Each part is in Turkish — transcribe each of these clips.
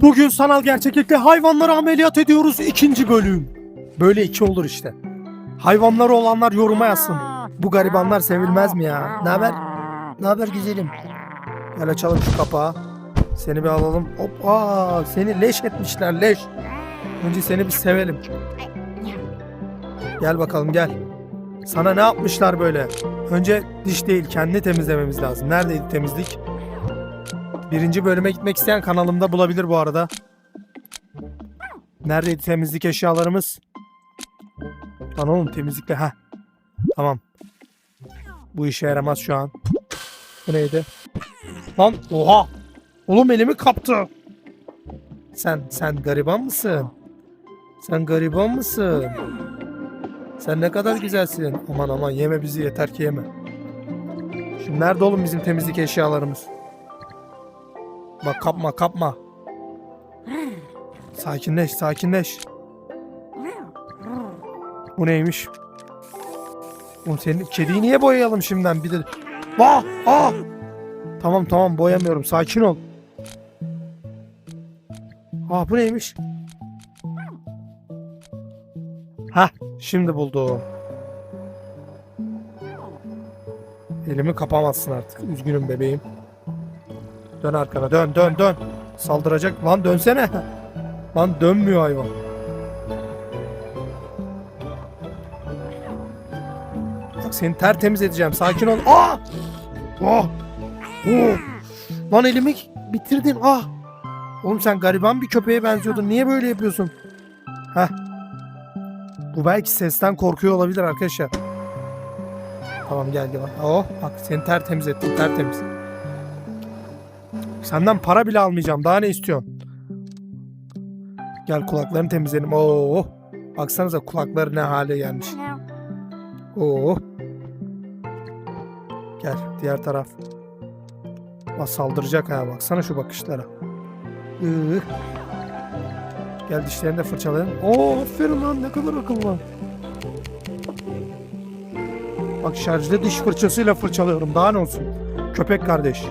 Bugün sanal gerçeklikte hayvanları ameliyat ediyoruz ikinci bölüm. Böyle iki olur işte. Hayvanları olanlar yoruma yazsın. Bu garibanlar sevilmez mi ya? Ne haber? Ne haber güzelim? Gel açalım şu kapağı. Seni bir alalım. Hop aa seni leş etmişler leş. Önce seni bir sevelim. Gel bakalım gel. Sana ne yapmışlar böyle? Önce diş değil kendi temizlememiz lazım. Neredeydi temizlik? Birinci bölüme gitmek isteyen kanalımda bulabilir bu arada. Neredeydi temizlik eşyalarımız? Lan oğlum temizlikle ha. Tamam. Bu işe yaramaz şu an. Bu neydi? Lan oha. Oğlum elimi kaptı. Sen sen gariban mısın? Sen gariban mısın? Sen ne kadar güzelsin. Aman aman yeme bizi yeter ki yeme. Şimdi nerede oğlum bizim temizlik eşyalarımız? Bak kapma kapma. Sakinleş sakinleş. Bu neymiş? Oğlum senin kediyi niye boyayalım şimdiden bir de. Ah ah. Tamam tamam boyamıyorum sakin ol. Ah bu neymiş? Ha şimdi buldum. Elimi kapamazsın artık. Üzgünüm bebeğim. Dön arkana dön dön dön. Saldıracak. Lan dönsene. Lan dönmüyor hayvan. Bak seni tertemiz edeceğim. Sakin ol. Aa! Oh! Oh! Lan elimi bitirdin. Ah! Oğlum sen gariban bir köpeğe benziyordun. Niye böyle yapıyorsun? Heh. Bu belki sesten korkuyor olabilir arkadaşlar. Tamam gel gel. Oh bak seni tertemiz ettim tertemiz. Senden para bile almayacağım. Daha ne istiyorsun? Gel kulaklarını temizleyelim. Oo. Baksanıza kulakları ne hale gelmiş. Oo. Gel diğer taraf. Bak saldıracak ha baksana şu bakışlara. Iı. Gel dişlerini de fırçalayalım. Oo aferin lan ne kadar akıllı. Bak şarjlı diş fırçasıyla fırçalıyorum. Daha ne olsun? Köpek kardeş.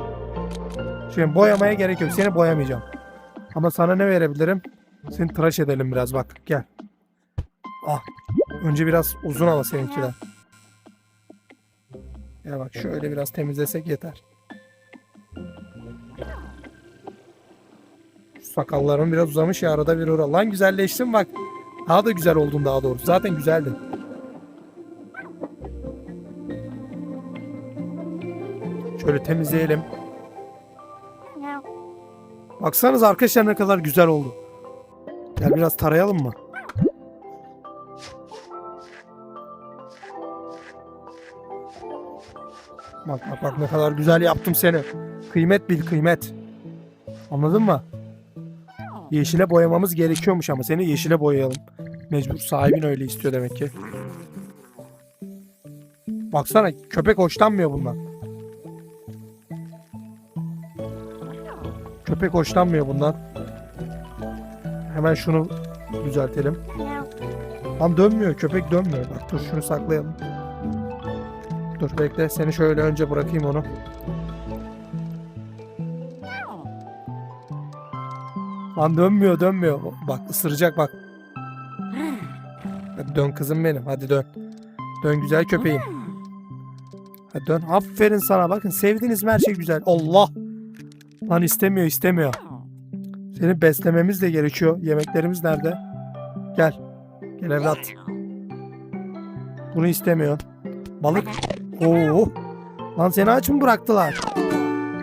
Şimdi boyamaya gerek yok. Seni boyamayacağım. Ama sana ne verebilirim? Seni tıraş edelim biraz bak. Gel. Ah. Önce biraz uzun ama seninkiler. Ya bak şöyle biraz temizlesek yeter. Sakallarım biraz uzamış ya arada bir uğra. Lan güzelleştin bak. Daha da güzel oldun daha doğrusu. Zaten güzeldin. Şöyle temizleyelim. Baksanız arkadaşlar ne kadar güzel oldu. Gel biraz tarayalım mı? Bak bak bak ne kadar güzel yaptım seni. Kıymet bil kıymet. Anladın mı? Yeşile boyamamız gerekiyormuş ama seni yeşile boyayalım. Mecbur sahibin öyle istiyor demek ki. Baksana köpek hoşlanmıyor bundan. Köpek hoşlanmıyor bundan. Hemen şunu düzeltelim. Lan dönmüyor köpek dönmüyor. Bak dur şunu saklayalım. Dur bekle seni şöyle önce bırakayım onu. Lan dönmüyor dönmüyor. Bak ısıracak bak. Hadi dön kızım benim hadi dön. Dön güzel köpeğim. Hadi dön. Aferin sana bakın sevdiniz mi her şey güzel. Allah. Lan istemiyor istemiyor. Seni beslememiz de gerekiyor. Yemeklerimiz nerede? Gel. Gel evlat. Bunu istemiyor. Balık. Oo. Lan seni aç mı bıraktılar?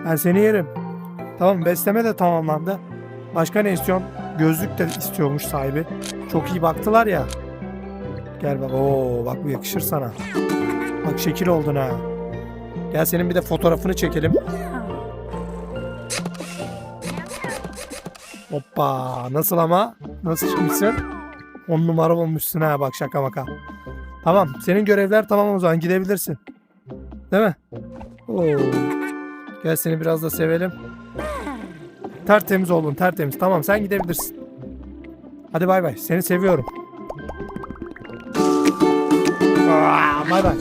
Ben seni yerim. Tamam besleme de tamamlandı. Başka ne istiyorsun? Gözlük de istiyormuş sahibi. Çok iyi baktılar ya. Gel bak. Oo bak bu yakışır sana. Bak şekil oldun ha. Gel senin bir de fotoğrafını çekelim. Hoppa. Nasıl ama? Nasıl çıkmışsın? 10 numara olmuşsun ha bak şaka maka. Tamam. Senin görevler tamam o zaman gidebilirsin. Değil mi? Oo. Gel seni biraz da sevelim. Tertemiz oldun tertemiz. Tamam sen gidebilirsin. Hadi bay bay. Seni seviyorum. Bay bay.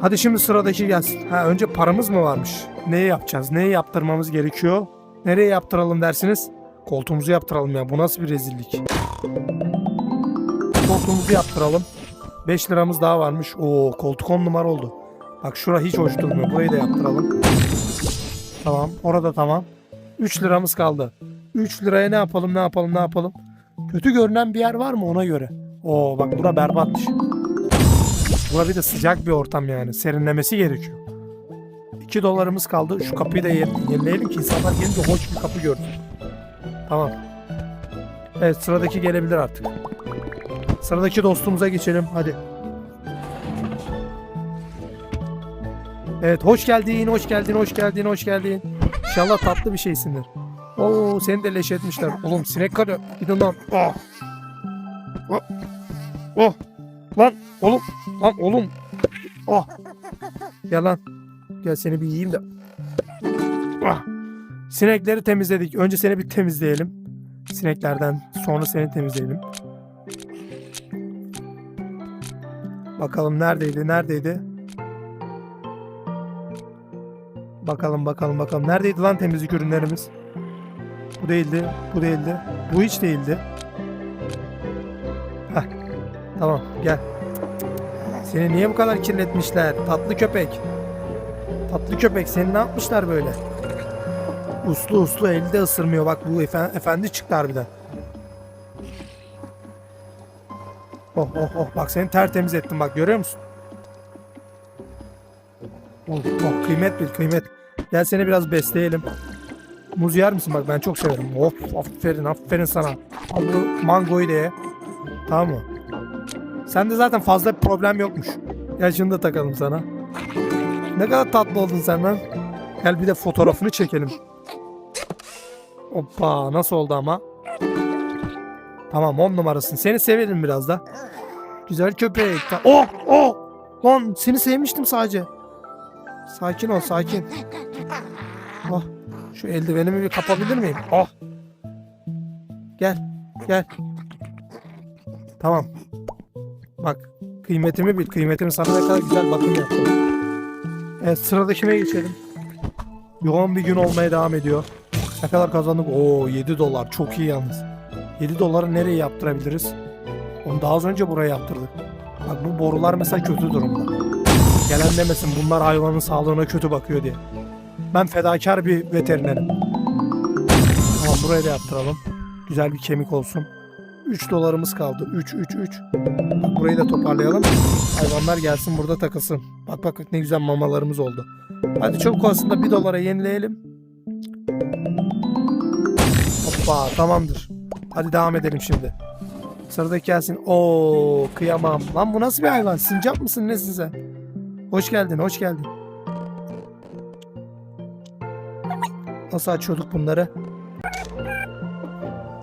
Hadi şimdi sıradaki gelsin. Ha önce paramız mı varmış? Neyi yapacağız? Neyi yaptırmamız gerekiyor? Nereye yaptıralım dersiniz? Koltuğumuzu yaptıralım ya. Bu nasıl bir rezillik? Koltuğumuzu yaptıralım. 5 liramız daha varmış. Oo koltuk 10 numara oldu. Bak şura hiç hoş durmuyor. Burayı da yaptıralım. Tamam. Orada tamam. 3 liramız kaldı. 3 liraya ne yapalım ne yapalım ne yapalım. Kötü görünen bir yer var mı ona göre. Oo bak bura berbatmış. Bura bir de sıcak bir ortam yani. Serinlemesi gerekiyor. 2 dolarımız kaldı. Şu kapıyı da yenileyelim ki insanlar gelince hoş bir kapı görsün. Tamam. Evet sıradaki gelebilir artık. Sıradaki dostumuza geçelim. Hadi. Evet hoş geldin, hoş geldin, hoş geldin, hoş geldin. İnşallah tatlı bir şeysindir. Oo seni de leş etmişler. Oğlum sinek karı. Gidin lan. Oh. Oh. Lan oğlum. Lan oğlum. Oh. Gel lan. Gel seni bir yiyeyim de. Ah. Sinekleri temizledik. Önce seni bir temizleyelim. Sineklerden sonra seni temizleyelim. Bakalım neredeydi? Neredeydi? Bakalım bakalım bakalım. Neredeydi lan temizlik ürünlerimiz? Bu değildi. Bu değildi. Bu hiç değildi. Heh. Tamam gel. Seni niye bu kadar kirletmişler? Tatlı köpek. Tatlı köpek seni ne yapmışlar böyle? Uslu uslu elde ısırmıyor. Bak bu efe- efendi çıktı harbiden. Oh oh oh bak seni tertemiz ettim bak görüyor musun? Oh, oh kıymet bil kıymet. Gel seni biraz besleyelim. Muz yer misin bak ben çok severim. Of aferin aferin sana. Al bu mangoyu da ye. Tamam mı? Sende zaten fazla problem yokmuş. Şunu da takalım sana. Ne kadar tatlı oldun sen lan. Gel bir de fotoğrafını çekelim. Hoppa nasıl oldu ama? Tamam 10 numarasın. Seni severim biraz da. Güzel köpek. Oh oh. Lan seni sevmiştim sadece. Sakin ol sakin. Oh. Şu eldivenimi bir kapabilir miyim? Oh. Gel. Gel. Tamam. Bak kıymetimi bil. Kıymetimi sana ne kadar güzel bakım yaptım. Evet sıradakine geçelim. Yoğun bir gün olmaya devam ediyor. Ne kadar kazandık? Oo 7 dolar. Çok iyi yalnız. 7 doları nereye yaptırabiliriz? Onu daha az önce buraya yaptırdık. Bak bu borular mesela kötü durumda. Gelen demesin bunlar hayvanın sağlığına kötü bakıyor diye. Ben fedakar bir veterinerim. Tamam buraya da yaptıralım. Güzel bir kemik olsun. 3 dolarımız kaldı. 3 3 3. Bak burayı da toparlayalım. Hayvanlar gelsin burada takılsın. Bak bak ne güzel mamalarımız oldu. Hadi çabuk aslında 1 dolara yenileyelim. Hoppa tamamdır. Hadi devam edelim şimdi. Sıradaki gelsin. Oo kıyamam. Lan bu nasıl bir hayvan? Sincap mısın nesin sen? Hoş geldin hoş geldin. Nasıl açıyorduk bunları?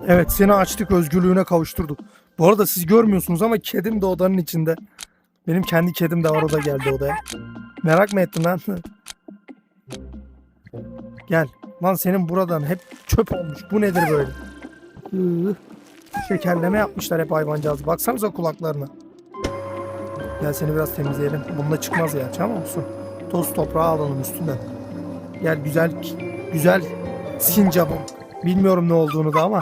Evet seni açtık özgürlüğüne kavuşturduk. Bu arada siz görmüyorsunuz ama kedim de odanın içinde. Benim kendi kedim de var o geldi odaya. Merak mı ettin lan? Gel. Lan senin buradan hep çöp olmuş. Bu nedir böyle? Şekerleme yapmışlar hep hayvancağızı. Baksanıza kulaklarına. Gel seni biraz temizleyelim. Bununla çıkmaz ya. Tamam mısın? Toz toprağı alalım üstünden. Gel güzel güzel sincapım. Bilmiyorum ne olduğunu da ama.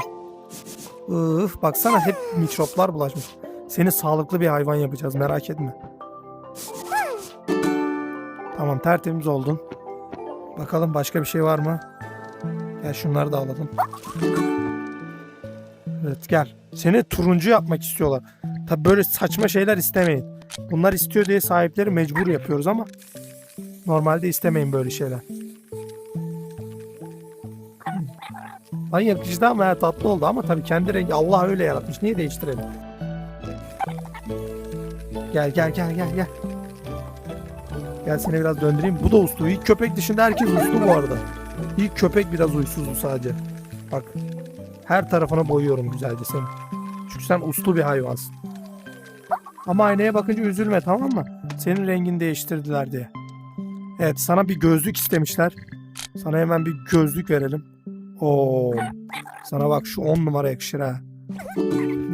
Öf, baksana hep mikroplar bulaşmış. Seni sağlıklı bir hayvan yapacağız merak etme. Tamam tertemiz oldun. Bakalım başka bir şey var mı? Gel şunları da alalım. Evet gel. Seni turuncu yapmak istiyorlar. Tabi böyle saçma şeyler istemeyin. Bunlar istiyor diye sahipleri mecbur yapıyoruz ama normalde istemeyin böyle şeyler. Lan yakıştı ama ya tatlı oldu ama tabii kendi rengi Allah öyle yaratmış. Niye değiştirelim? Gel gel gel gel gel. Gel seni biraz döndüreyim. Bu da uslu. İlk köpek dışında herkes uslu bu arada. İlk köpek biraz uysuzdu sadece. Bak. Her tarafına boyuyorum güzelce seni. Çünkü sen uslu bir hayvansın. Ama aynaya bakınca üzülme tamam mı? Senin rengini değiştirdiler diye. Evet sana bir gözlük istemişler. Sana hemen bir gözlük verelim. Oo. Sana bak şu 10 numara yakışır ha.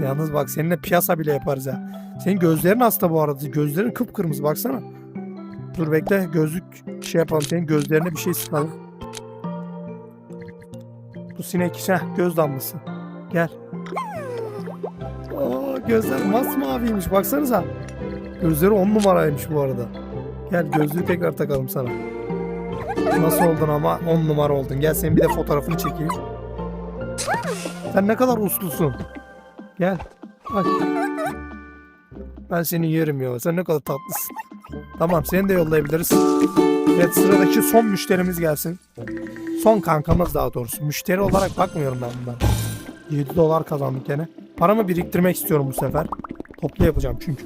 Yalnız bak seninle piyasa bile yaparız ha. Senin gözlerin hasta bu arada. Gözlerin kıpkırmızı baksana. Dur bekle gözlük şey yapalım. Senin gözlerine bir şey sıkalım. Bu sinek heh, göz damlası. Gel. Aa, gözler masmaviymiş baksanıza. Gözleri on numaraymış bu arada. Gel gözlüğü tekrar takalım sana. Nasıl oldun ama on numara oldun. Gel senin bir de fotoğrafını çekeyim. Sen ne kadar uslusun. Gel. Bak. Ben seni yerim ya. Sen ne kadar tatlısın. Tamam seni de yollayabiliriz. Evet sıradaki son müşterimiz gelsin. Son kankamız daha doğrusu. Müşteri olarak bakmıyorum ben bundan. 7 dolar kazandık gene. Paramı biriktirmek istiyorum bu sefer. Toplu yapacağım çünkü.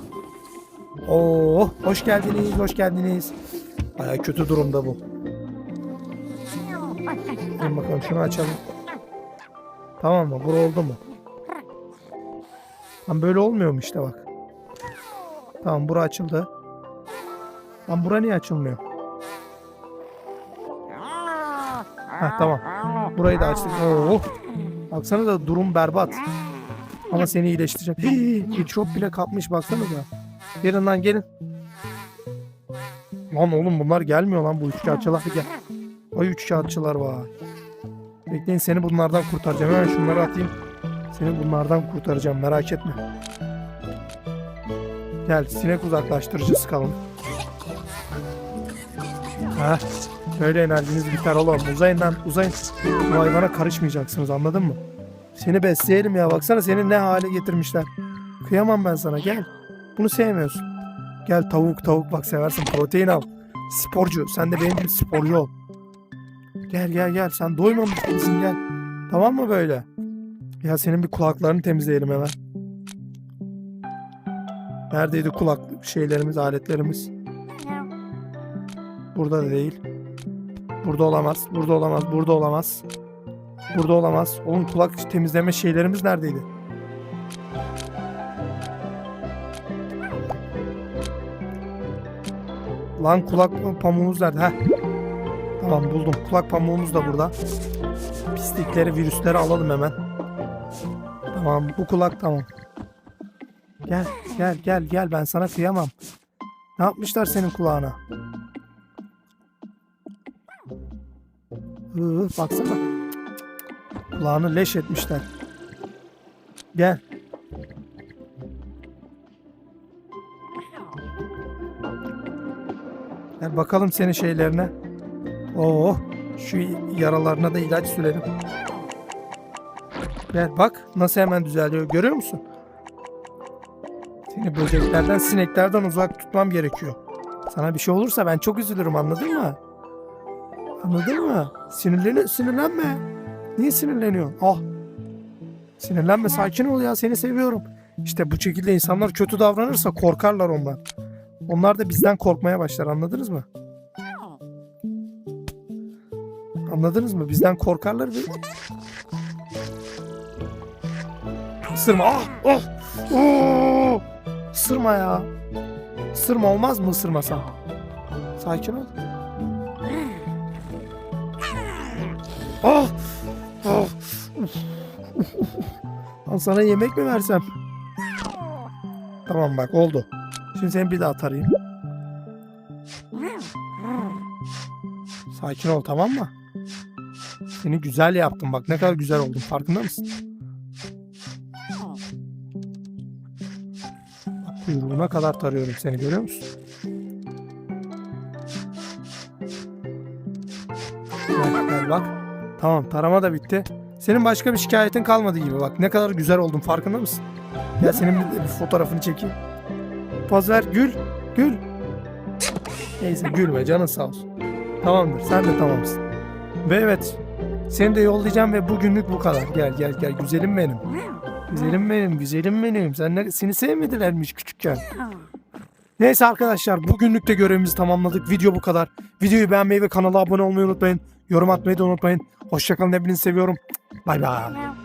Oo, hoş geldiniz, hoş geldiniz. Baya kötü durumda bu. Dur bakalım şunu açalım. Tamam mı? Bura oldu mu? Tam böyle olmuyor mu işte bak. Tamam bura açıldı. Lan bura niye açılmıyor? Heh, tamam. Burayı da açtık. Oo. Baksana da durum berbat. Ama seni iyileştireceğim. Hii, Mikrop bile kapmış baksana da. Gelin lan gelin. Lan oğlum bunlar gelmiyor lan bu üç kağıtçılar gel. Ay üç kağıtçılar var. Bekleyin seni bunlardan kurtaracağım. Hemen şunları atayım. Seni bunlardan kurtaracağım merak etme. Gel sinek uzaklaştırıcı sıkalım. Ha, böyle enerjiniz biter oğlum. Uzayın lan uzayın. Bu hayvana karışmayacaksınız anladın mı? Seni besleyelim ya baksana seni ne hale getirmişler. Kıyamam ben sana gel. Bunu sevmiyorsun. Gel tavuk tavuk bak seversin protein al. Sporcu sen de benim gibi sporcu ol. Gel gel gel sen doymamış mısın gel. Tamam mı böyle? Ya senin bir kulaklarını temizleyelim hemen. Neredeydi kulak şeylerimiz, aletlerimiz? Burada da değil. Burada olamaz, burada olamaz, burada olamaz. Burada olamaz. Oğlum kulak temizleme şeylerimiz neredeydi? Lan kulak pamuğumuz nerede? Heh. Tamam buldum. Kulak pamuğumuz da burada. Pislikleri, virüsleri alalım hemen. Tamam bu kulak tamam. Gel gel gel gel ben sana kıyamam. Ne yapmışlar senin kulağına? Hı, baksana. Kulağını leş etmişler. Gel. Gel bakalım senin şeylerine. Oo, şu yaralarına da ilaç sürelim. Gel bak nasıl hemen düzeliyor. Görüyor musun? Seni böceklerden, sineklerden uzak tutmam gerekiyor. Sana bir şey olursa ben çok üzülürüm anladın mı? Anladın mı? Sinirlen sinirlenme. Niye sinirleniyorsun? Ah. Sinirlenme sakin ol ya seni seviyorum. İşte bu şekilde insanlar kötü davranırsa korkarlar ondan. Onlar da bizden korkmaya başlar anladınız mı? Anladınız mı? Bizden korkarlar ve... Isırma. Ah! Oh! Oo! Isırma ya. Isırma olmaz mı ısırmasam? Sakin ol. Ah! Ah! Lan sana yemek mi versem? Tamam bak oldu. Şimdi seni bir daha tarayayım. Sakin ol tamam mı? Seni güzel yaptım bak ne kadar güzel oldun farkında mısın? Bak kuyruğuna kadar tarıyorum seni görüyor musun? Gel, gel bak. Tamam tarama da bitti. Senin başka bir şikayetin kalmadı gibi bak. Ne kadar güzel oldun farkında mısın? Gel senin bir, bir fotoğrafını çekeyim. Poz ver gül. Gül. Neyse gülme canın sağ olsun. Tamamdır sen de tamamsın. Ve evet seni de yollayacağım ve bugünlük bu kadar. Gel gel gel güzelim benim. Güzelim benim güzelim benim. Sen ne, seni sevmedilermiş küçükken. Neyse arkadaşlar bugünlük de görevimizi tamamladık. Video bu kadar. Videoyu beğenmeyi ve kanala abone olmayı unutmayın. Yorum atmayı da unutmayın. Hoşçakalın hepinizi seviyorum. Bay bay.